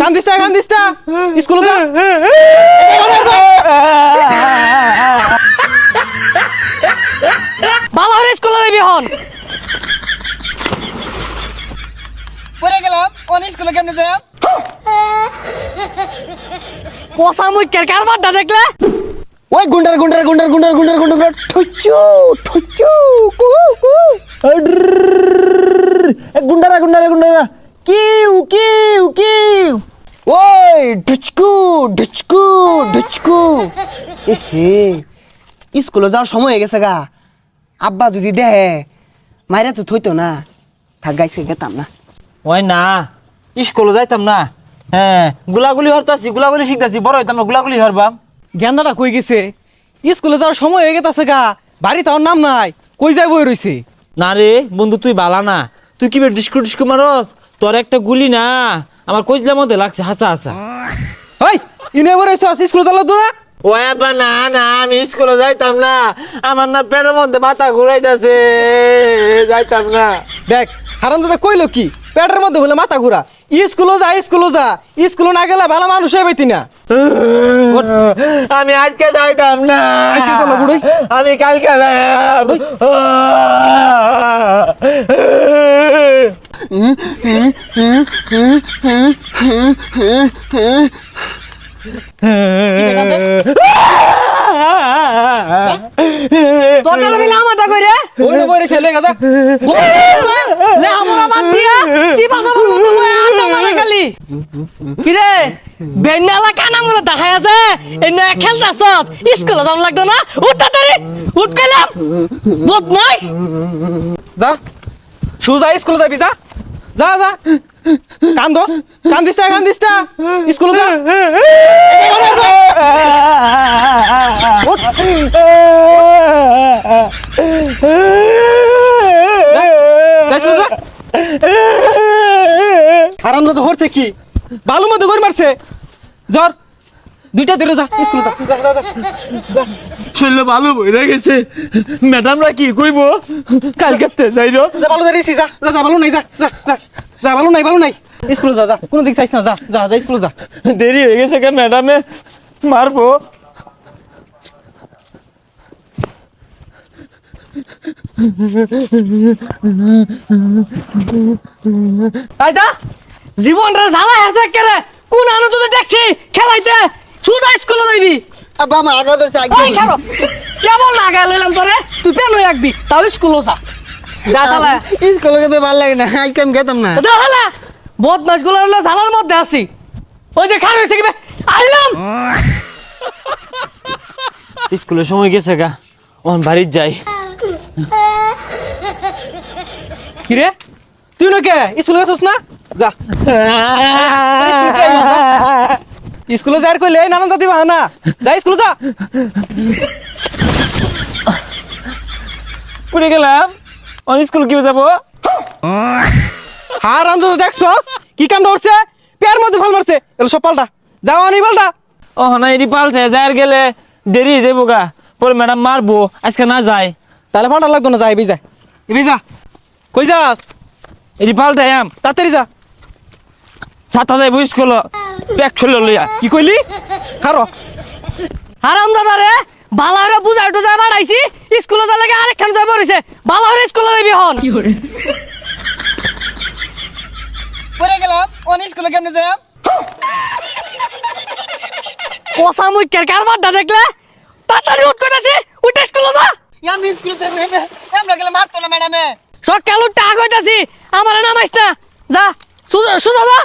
কান্দিস না কান্দিস না। স্কুলে যা। স্কুলে যাবি হন পড়ে গেলাম। অন স্কুলে কেমনে যাই পোষা মুই কে কারবার দা দেখলে? ওই গুন্ডার গুন্ডার গুন্ডার গুন্ডার গুন্ডার গুন্ডার গুন্ডার ঠুচু ঠুচু কু কু গুন্ডারা গুন্ডারা গুন্ডারা কিউ কিউ কিউ ঢুচকু ঢুচকু ঢুচকু। এ হে স্কুলে যাওয়ার সময় হয়ে গেছে গা। আব্বা যদি দেহে মাইরা তো থইতো না। থাক গাইছে গেতাম না। ওই না স্কুলে যাইতাম না। হ্যাঁ গুলাগুলি হরতাছি গুলাগুলি শিখতাছি বড় হইতাম না গুলাগুলি হরবাম। গেন্দাটা কই গেছে? স্কুলে যাওয়ার সময় হয়ে গেছে গা। বাড়ি তার নাম নাই। কই যাই বই রইছে? না রে বন্ধু তুই বালা না। তুই কি ডিস্কু ডিস্কু মারস? তোর একটা গুলি না। আমার কইজলার মধ্যে লাগছে হাসা হাসা। ওই রইছ স্কুলে চালাত না? ও আব্বা না না আমি স্কুলে যাইতাম না। আমার না পেটের মধ্যে মাথা ঘুরাইতাছে। যাইতাম না। দেখ হারাম দাদা কইলো কি? পেটের মধ্যে বলে মাথা ঘুরা। স্কুলে যা স্কুলে যা। স্কুলে না গেলে ভালো মানুষ হয়ে পাইতি না। আমি আজকে যাইতাম না। আজকে চলো, বুড়ি। আমি কালকে যাইতাম। কিরে বেন্নালা কানা মনে দেখায় আছে এই নয়া খেলতাছ স্কুলে যাম লাগতো না উঠ উঠ কইলাম বদমাইশ যা সুজা স্কুলে যাবি যা যা যা। কান দোস কান দিস না। কান দিস না স্কুলে যা। আরাম দাদা হরছে কি? বালু মধ্যে গড় মারছে। জ্বর দুইটা ধরে যা স্কুলে যা, যা, যা। শরীরে ভালো বইরা গেছে। ম্যাডামরা কি কইব? কালকে যাইর। যা ভালো দাঁড়িয়েছি যা। যা যা ভালো নাই যা যা যা। যা ভালো নাই ভালো নাই। স্কুলে যা যা। কোনো দিক চাইছ না যা যা যা স্কুলে যা। দেরি হয়ে গেছে কে ম্যাডামে? মারবো। তাই যা জীবন রে জ্বালা আছে কেরে কোন আনো তুই দেখছি খেলাইতে। সুজা স্কুলে যাইবি। আব্বা আমার আগা ধরছে ওই খেলো কেবল না গা লইলাম তোরে তুই পেন হয়ে রাখবি তাও স্কুলে যা। যা শালা স্কুলে যেতে ভালো লাগে না আজকে আমি গেতাম না। যা শালা বদমাসগুলো হলো মধ্যে আছি। ওই যে খান হয়েছে কি আইলাম। স্কুলের সময় গেছে গা ওন বাড়ির যাই। কি রে? তুই নকে স্কুলে গেছিস না? যা। স্কুলে যাই কইলে নানান জাতি বাহানা। যা স্কুলে যা। পুরে গেলাম। অন স্কুল কি যাব? হার আম যদি দেখছস? কি কাম ধরছে পেয়ার মধ্যে ভালো মারছে। এগুলো সব পাল্টা। যাও আনি পাল্টা। ও না এটি পাল্টে যার গেলে দেরি হয়ে যাব গা। পরে ম্যাডাম মারবো। আজকে না যায়। তাহলে পাল্টা লাগতো না যা এবি যা। এবি যা। কই যাস? এটি পাল্টে আম। তাড়াতাড়ি যা। সাতটা যাইবো স্কুল ব্যাগ ছুলে লইয়া কি কইলি? খারো। হারাম দাদা রে বালা হরে বুঝাই টুজাই বাড়াইছি স্কুলে যা লাগে আরেকখান যাই পড়িছে। বালা হরে স্কুলে যাবি হন। পড়ে গেলাম অন স্কুলে কেমনে যাই পোষা মুই কে কারবার দা দেখলে? তাড়াতাড়ি উঠ কইতাছি উঠে স্কুলে যা। আমি স্কুলে যাই আমরা গেলে মারতো না ম্যাডামে। সকাল উঠতে আগ হইতাছি আমার নামাইছ না। যা সুজা সুজা যা।